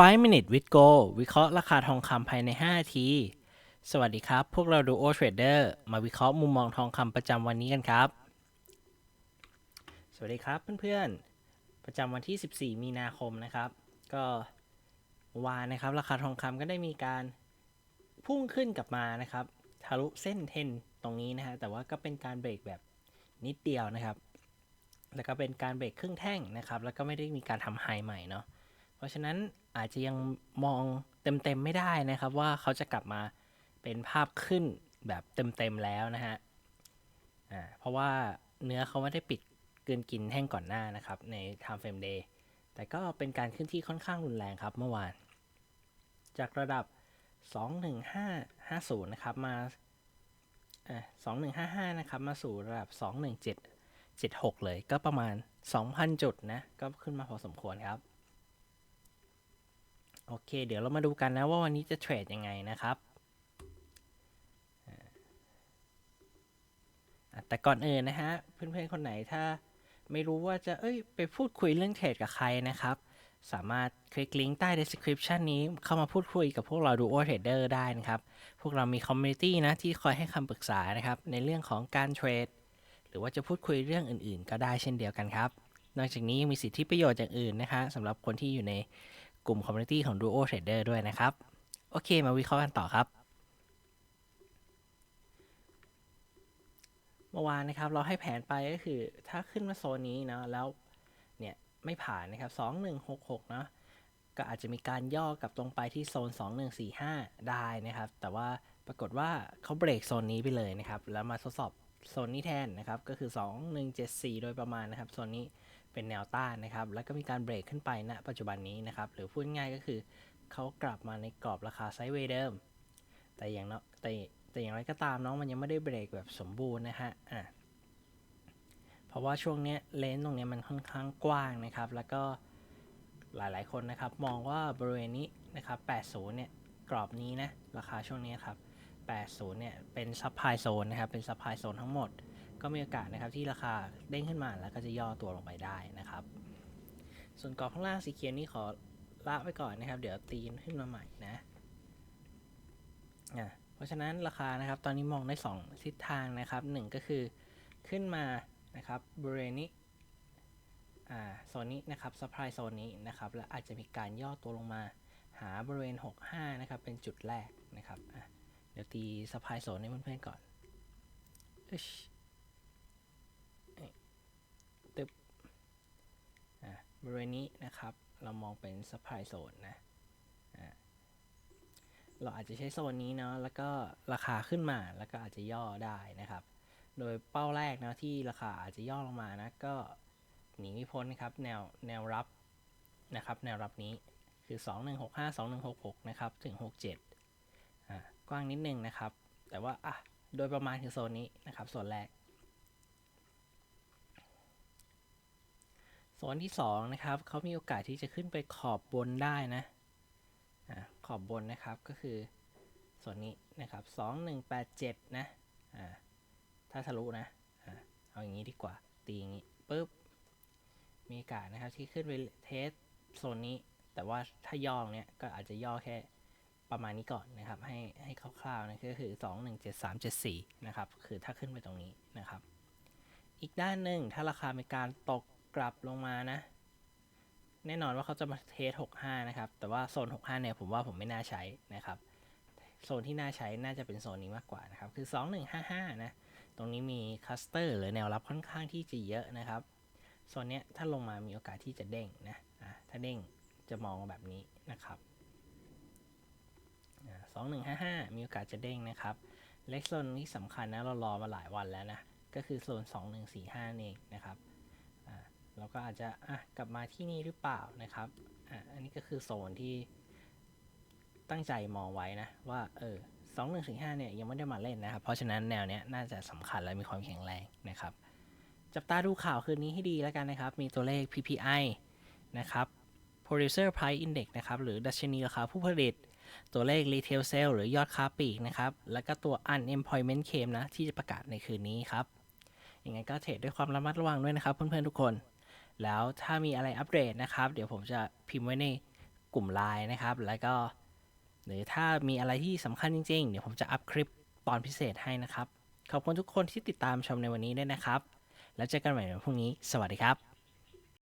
5 minute with go วิเคราะห์ราคาทองคำภายใน 5 นาที สวัสดีครับ พวกเราดูโอเทรดเดอร์มาวิเคราะห์มุมมองทองคำประจำวันนี้กันครับ สวัสดีครับเพื่อนๆ ประจำวันที่ 14 มีนาคมนะครับ ก็วานนะครับ ราคาทองคำก็ได้มีการพุ่งขึ้นกลับมานะครับ ทะลุเส้นเทนตรงนี้นะฮะ แต่ว่าก็เป็นการเบรกแบบนิดเดียวนะครับ แล้วก็เป็นการเบรกครึ่งแท่งนะครับ แล้วก็ไม่ได้มีการทำไฮใหม่เนาะ เพราะฉะนั้นอาจจะยังมองเต็มๆไม่ได้นะครับว่าเขาจะกลับมาเป็นภาพขึ้นแบบเต็มๆแล้วนะฮะอ่าเพราะว่าเนื้อเขาไม่ได้ปิดเกินกินแท่งก่อนหน้านะครับใน time frame day แต่ก็เป็นการขึ้นที่ค่อนข้างรุนแรงครับเมื่อวาน จากระดับ 21550 นะครับมาอ่า2155 นะครับมาสู่ระดับ 21776 เลยก็ประมาณ 2,000 จุดนะ ก็ขึ้นมาพอสมควรครับ โอเค เดี๋ยวเรามาดูกันนะว่าวันนี้จะเทรดยังไงนะครับแต่ก่อนอื่นนะฮะ เพื่อนๆคนไหนถ้าไม่รู้ว่าจะเอ้ยไปพูดคุยเรื่องเทรดกับใครนะครับ สามารถคลิกลิงก์ใต้ description นี้เข้ามาพูดคุยกับพวกเราดูโอเทรดเดอร์ได้นะครับ พวกเรามีคอมมูนิตี้นะที่คอยให้คำปรึกษานะครับ ในเรื่องของการเทรดหรือว่าจะพูดคุยเรื่องอื่นๆ ก็ได้เช่นเดียวกันครับ นอกจากนี้ยังมีสิทธิประโยชน์อย่างอื่นนะคะสำหรับคนที่อยู่ใน กลุ่มคอมมูนิตี้ของ Duo Trader ด้วยนะครับ โอเคมาวิเคราะห์กันต่อครับ เมื่อวานนะครับเราให้แผนไปก็คือ ถ้าขึ้นมาโซนนี้เนาะแล้วเนี่ยไม่ผ่านนะครับ 2166 เนาะก็อาจจะมีการย่อกลับตรงไปที่โซน 2145 ได้นะครับ แต่ว่าปรากฏว่าเขาเบรกโซนนี้ไปเลยนะครับ แล้วมาทดสอบโซนนี้แทนนะครับ ก็คือ 2174 โดยประมาณนะครับ โซนนี้ เป็นแนวต้านนะครับ แล้วก็มีการเบรกขึ้นไปณปัจจุบันนี้นะครับ หรือพูดง่ายก็คือเขากลับมาในกรอบราคาไซด์เวย์เดิม แต่อย่างเนาะแต่แต่อย่างไรก็ตามเน้องมันยังไม่ได้เบรกแบบสมบูรณ์นะฮะอะเพราะว่าช่วงเนี้ยเลนส์ตรงเนี้ยมันค่อนข้างกว้างนะครับ แล้วก็หลายๆคนนะครับ มองว่าบริเวณนี้นะครับ 80 เนี่ย กรอบนี้นะ ราคาช่วงนี้ครับ 80 เนี่ย เป็นซับไพโซนนะครับ เป็นซับไพโซนทั้งหมด ก็มีโอกาสนะครับที่ราคาเด้งขึ้นมาแล้วก็จะย่อตัวลงไปได้นะครับ ส่วนกรอบข้างล่างสีเขียวนี้ขอละไว้ก่อนนะครับ เดี๋ยวตีนขึ้นมาใหม่นะอะเพราะฉะนั้นราคานะครับตอนนี้มองได้ 2 ทิศทางนะครับหนึ่งก็คือขึ้นมานะครับบริเวณนี้อ่าโซนนี้นะครับซัพพลายโซนนี้นะครับแล้วอาจจะมีการย่อตัวลงมาหาบริเวณ 65 นะครับ เป็นจุดแรกนะครับอะเดี๋ยวตีซัพพลายโซนให้เพื่อนๆก่อนอึ๊ช ตึบอะ บริเวณนี้นะครับ เรามองเป็น supply zone นะเราอาจจะใช้โซนนี้เนาะแล้วก็ราคาขึ้นมาแล้วก็อาจจะย่อได้นะครับ โดยเป้าแรกนะที่ราคาอาจจะย่อลงมานะก็หนีไม่พ้นนะครับแนวแนวรับนะครับ แนวรับนี้คือ 2165 2166 นะครับถึง 67 อะกว้างนิดนึงนะครับ แต่ว่าอะโดยประมาณคือโซนนี้นะครับส่วนแรก โซนที่2นะครับเขามีโอกาสที่จะขึ้นไปขอบบนได้นะอ่าขอบบนนะครับก็คือโซนนี้นะครับ2187นะอ่าถ้าทะลุนะอ่าเอาอย่างนี้ดีกว่าตีอย่างนี้ปุ๊บมีโอกาสนะครับที่ขึ้นไปเทสโซนนี้ แต่ว่าถ้าย่อเนี้ยก็อาจจะย่อแค่ประมาณนี้ก่อนนะครับให้ให้คร่าวๆนะก็คือ 217374 นะครับ คือถ้าขึ้นไปตรงนี้นะครับ อีกด้านหนึ่งถ้าราคามีการตก กลับลงมานะ แน่นอนว่าเขาจะมาเทส 65 นะครับ แต่ว่าโซน 65 เนี่ยผมว่าผมไม่น่าใช้นะครับ โซนที่น่าใช้น่าจะเป็นโซนนี้มากกว่านะครับ คือ 2155 นะ ตรงนี้มีคัสเตอร์หรือแนวรับค่อนข้างที่จะเยอะนะครับ โซนเนี้ยถ้าลงมามีโอกาสที่จะเด้งนะอะถ้าเด้งจะมองแบบนี้นะครับอะ2155 มีโอกาสจะเด้งนะครับ เล็กโซนที่สำคัญนะ เรารอมาหลายวันแล้วนะ ก็คือโซน 2145เองนะครับ เราก็อาจจะอะกลับมาที่นี่หรือเปล่านะครับอะอันนี้ก็คือโซนที่ตั้งใจมองไว้นะ ว่าเออสองหนึ่งถึงห้าเนี่ยยังไม่ได้มาเล่นนะครับ เพราะฉะนั้นแนวเนี้ยน่าจะสำคัญและมีความแข็งแรงนะครับ จับตาดูข่าวคืนนี้ให้ดีแล้วกันนะครับ มีตัวเลข PPI นะครับ Producer Price Index นะครับ หรือดัชนีราคาผู้ผลิต ตัวเลข Retail Sale หรือยอดค้าปลีกนะครับ แล้วก็ตัว Unemployment Claim นะ ที่จะประกาศในคืนนี้ครับยังไงก็เทรดด้วยความระมัดระวังด้วยนะครับเพื่อนๆทุกคน แล้วถ้ามีอะไรอัปเดตนะครับ เดี๋ยวผมจะพิมพ์ไว้ในกลุ่มไลน์นะครับ แล้วก็ หรือถ้ามีอะไรที่สำคัญจริง ๆ เดี๋ยวผมจะอัพคลิปตอนพิเศษให้นะครับ ขอบคุณทุกคนที่ติดตามชมในวันนี้ด้วยนะครับ แล้วเจอกันใหม่ในวันพรุ่งนี้ สวัสดีครับ